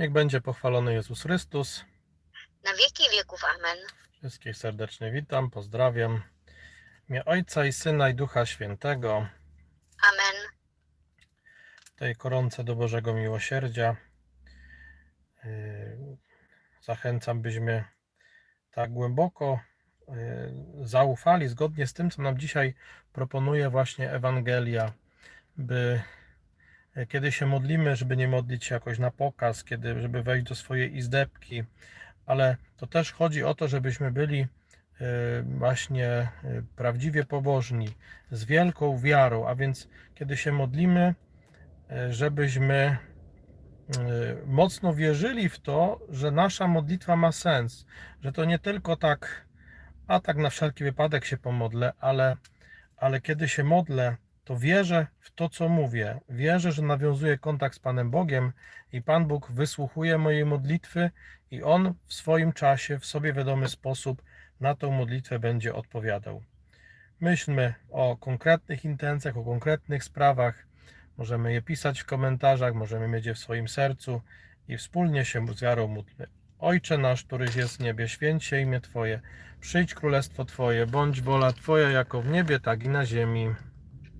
Niech będzie pochwalony Jezus Chrystus. na wieki wieków. Amen. Wszystkich serdecznie witam, pozdrawiam. W imię Ojca i Syna i Ducha Świętego. Amen. tej koronce do Bożego Miłosierdzia. Yy, Zachęcam, byśmy tak głęboko yy, zaufali, zgodnie z tym, co nam dzisiaj proponuje właśnie Ewangelia, by kiedy się modlimy, żeby nie modlić się jakoś na pokaz, kiedy, żeby wejść do swojej izdebki, ale to też chodzi o to, żebyśmy byli yy, właśnie yy, prawdziwie pobożni, z wielką wiarą, a więc kiedy się modlimy, e, żebyśmy mocno wierzyli w to, że nasza modlitwa ma sens, że to nie tylko tak, a tak na wszelki wypadek się pomodlę, ale, ale kiedy się modlę, to wierzę w to, co mówię. Wierzę, że nawiązuję kontakt z Panem Bogiem i Pan Bóg wysłuchuje mojej modlitwy i On w swoim czasie, w sobie wiadomy sposób na tą modlitwę będzie odpowiadał. Myślmy o konkretnych intencjach, o konkretnych sprawach. Możemy je pisać w komentarzach, możemy mieć je w swoim sercu i wspólnie się z wiarą módlmy. Ojcze nasz, któryś jest w niebie, święć się imię Twoje, przyjdź królestwo Twoje, bądź wola Twoja jako w niebie, tak i na ziemi.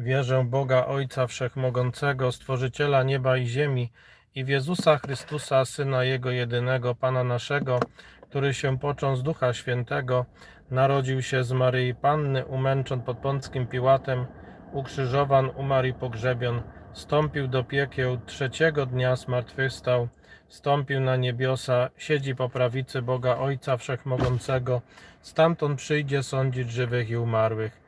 Wierzę Boga Ojca Wszechmogącego, Stworzyciela nieba i ziemi i w Jezusa Chrystusa, Syna Jego jedynego, Pana naszego, który się począł z Ducha Świętego, narodził się z Maryi Panny, umęczon pod Pąckim Piłatem, ukrzyżowan, umarł i pogrzebion, wstąpił do piekieł, trzeciego dnia zmartwychwstał, wstąpił na niebiosa, siedzi po prawicy Boga Ojca Wszechmogącego, stamtąd przyjdzie sądzić żywych i umarłych.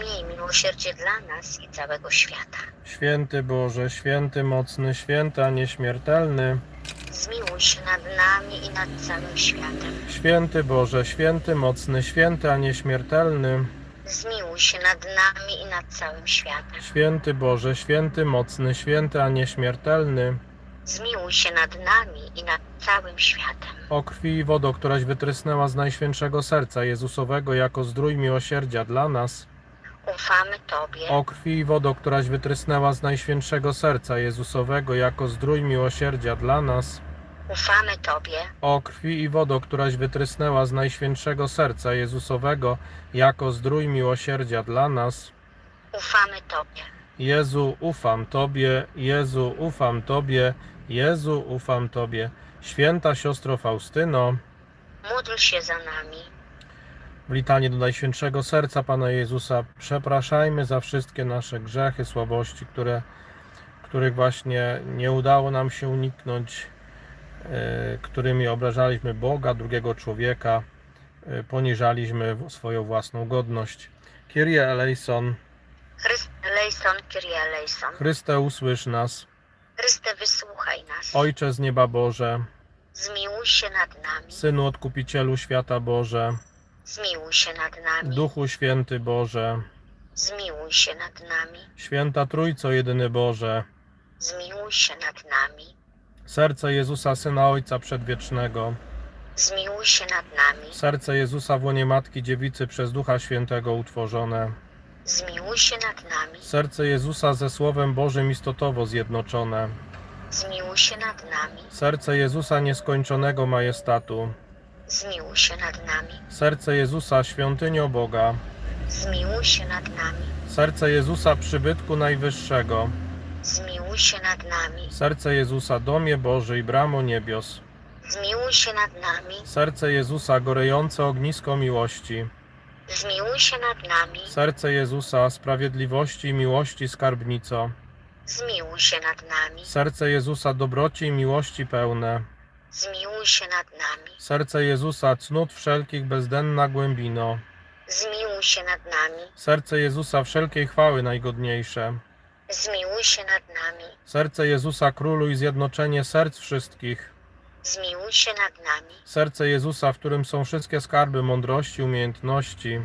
Miej miłosierdzie dla nas i całego świata. Święty Boże, święty mocny, święty a nieśmiertelny, Zmiłuj się nad nami i nad całym światem. święty Boże, święty mocny, święty a nieśmiertelny, Zmiłuj się nad nami i nad całym światem. święty Boże, święty mocny, święty a nieśmiertelny, Zmiłuj się nad nami i nad całym światem. o krwi i wodo, któraś wytrysnęła z najświętszego serca Jezusowego jako zdrój miłosierdzia dla nas, Ufamy Tobie. o krwi i wodo, któraś wytrysnęła z najświętszego serca Jezusowego jako zdrój miłosierdzia dla nas, Ufamy Tobie. o krwi i wodo, któraś wytrysnęła z najświętszego serca Jezusowego jako zdrój miłosierdzia dla nas, Ufamy Tobie. Jezu, ufam Tobie, Jezu, ufam Tobie, Jezu, ufam Tobie. Święta siostro Faustyno, Módl się za nami. W litanie do Najświętszego Serca Pana Jezusa przepraszajmy za wszystkie nasze grzechy, słabości, które, których właśnie nie udało nam się uniknąć, e, którymi obrażaliśmy Boga, drugiego człowieka, e, poniżaliśmy swoją własną godność. Kyrie eleison, Chryste Lejson, Kyrie Lejson. Chryste usłysz nas, Chryste wysłuchaj nas. Ojcze z nieba Boże, Zmiłuj się nad nami. Synu Odkupicielu Świata Boże, Zmiłuj się nad nami. Duchu Święty Boże, Zmiłuj się nad nami. Święta Trójco Jedyny Boże, Zmiłuj się nad nami. Serce Jezusa Syna Ojca Przedwiecznego, Zmiłuj się nad nami. Serce Jezusa w łonie Matki Dziewicy przez Ducha Świętego utworzone, Zmiłuj się nad nami. Serce Jezusa ze Słowem Bożym istotowo zjednoczone, Zmiłuj się nad nami. Serce Jezusa nieskończonego majestatu, Zmiłuj się nad nami. Serce Jezusa świątynią Boga, Zmiłuj się nad nami. Serce Jezusa przybytku najwyższego, Zmiłuj się nad nami. Serce Jezusa domie Boży i bramo niebios, Zmiłuj się nad nami. Serce Jezusa gorejące ognisko miłości, Zmiłuj się nad nami. Serce Jezusa sprawiedliwości i miłości skarbnico, Zmiłuj się nad nami. Serce Jezusa dobroci i miłości pełne, zmiłuj się nad nami. Serce Jezusa, cnót wszelkich bezdenna głębino. Zmiłuj się nad nami. Serce Jezusa, wszelkiej chwały najgodniejsze. Zmiłuj się nad nami. Serce Jezusa, królu i zjednoczenie serc wszystkich. Zmiłuj się nad nami. Serce Jezusa, w którym są wszystkie skarby mądrości, umiejętności.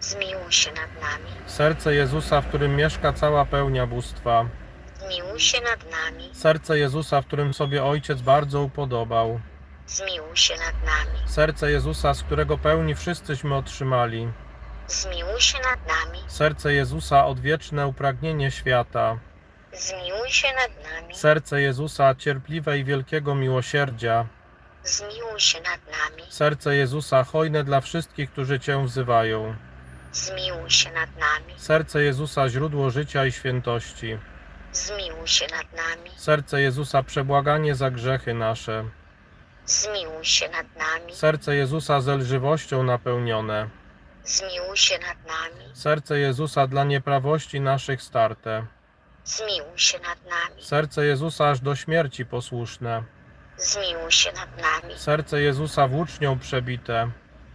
Zmiłuj się nad nami. Serce Jezusa, w którym mieszka cała pełnia bóstwa. Zmiłuj się nad nami. Serce Jezusa, w którym sobie Ojciec bardzo upodobał. Zmiłuj się nad nami. Serce Jezusa, z którego pełni wszyscyśmy otrzymali. Zmiłuj się nad nami. Serce Jezusa, odwieczne upragnienie świata. Zmiłuj się nad nami. Serce Jezusa, cierpliwe i wielkiego miłosierdzia. Zmiłuj się nad nami. Serce Jezusa, hojne dla wszystkich, którzy Cię wzywają. Zmiłuj się nad nami. Serce Jezusa, źródło życia i świętości. Zmiłuj się nad nami. Serce Jezusa, przebłaganie za grzechy nasze. Zmiłuj się nad nami. Serce Jezusa, z lżywością napełnione. Zmiłuj się nad nami. Serce Jezusa, dla nieprawości naszych starte. Zmiłuj się nad nami. Serce Jezusa, aż do śmierci posłuszne. Zmiłuj się nad nami. Serce Jezusa, włócznią przebite.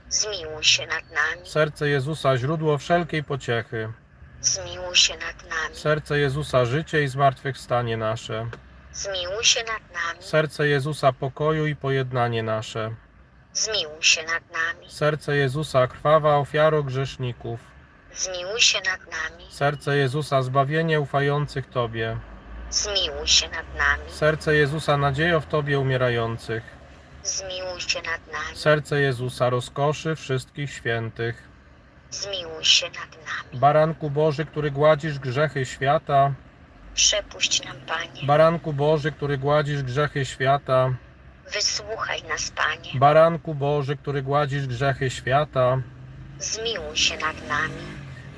Zmiłuj się nad nami. Serce Jezusa, źródło wszelkiej pociechy. Zmiłuj się nad nami. Serce Jezusa, życie i zmartwychwstanie nasze. Zmiłuj się nad nami. Serce Jezusa, pokoju i pojednanie nasze. Zmiłuj się nad nami. Serce Jezusa, krwawa ofiaro grzeszników. Zmiłuj się nad nami. Serce Jezusa, zbawienie ufających Tobie. Zmiłuj się nad nami. Serce Jezusa, nadziejo w Tobie umierających. Zmiłuj się nad nami. Serce Jezusa, rozkoszy wszystkich świętych. Zmiłuj się nad nami. Baranku Boży, który gładzisz grzechy świata. Przepuść nam, Panie. Baranku Boży, który gładzisz grzechy świata. Wysłuchaj nas, Panie. Baranku Boży, który gładzisz grzechy świata. Zmiłuj się nad nami.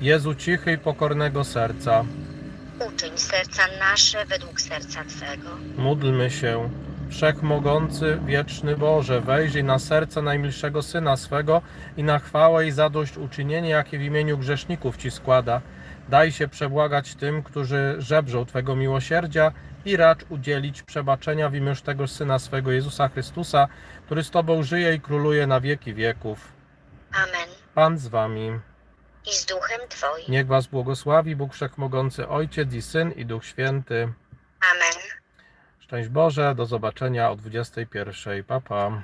Jezu cichy i pokornego serca. Uczyń serca nasze według serca Twego. Módlmy się. Wszechmogący, wieczny Boże, wejrzyj na serce najmilszego Syna swego i na chwałę i zadość uczynienie, jakie w imieniu grzeszników Ci składa. Daj się przebłagać tym, którzy żebrzą Twego miłosierdzia i racz udzielić przebaczenia w imię tego Syna swego Jezusa Chrystusa, który z Tobą żyje i króluje na wieki wieków. Amen. Pan z Wami. I z duchem Twoim. Niech Was błogosławi Bóg Wszechmogący Ojciec i Syn i Duch Święty. Szczęść Boże, do zobaczenia o 21. Pa, pa.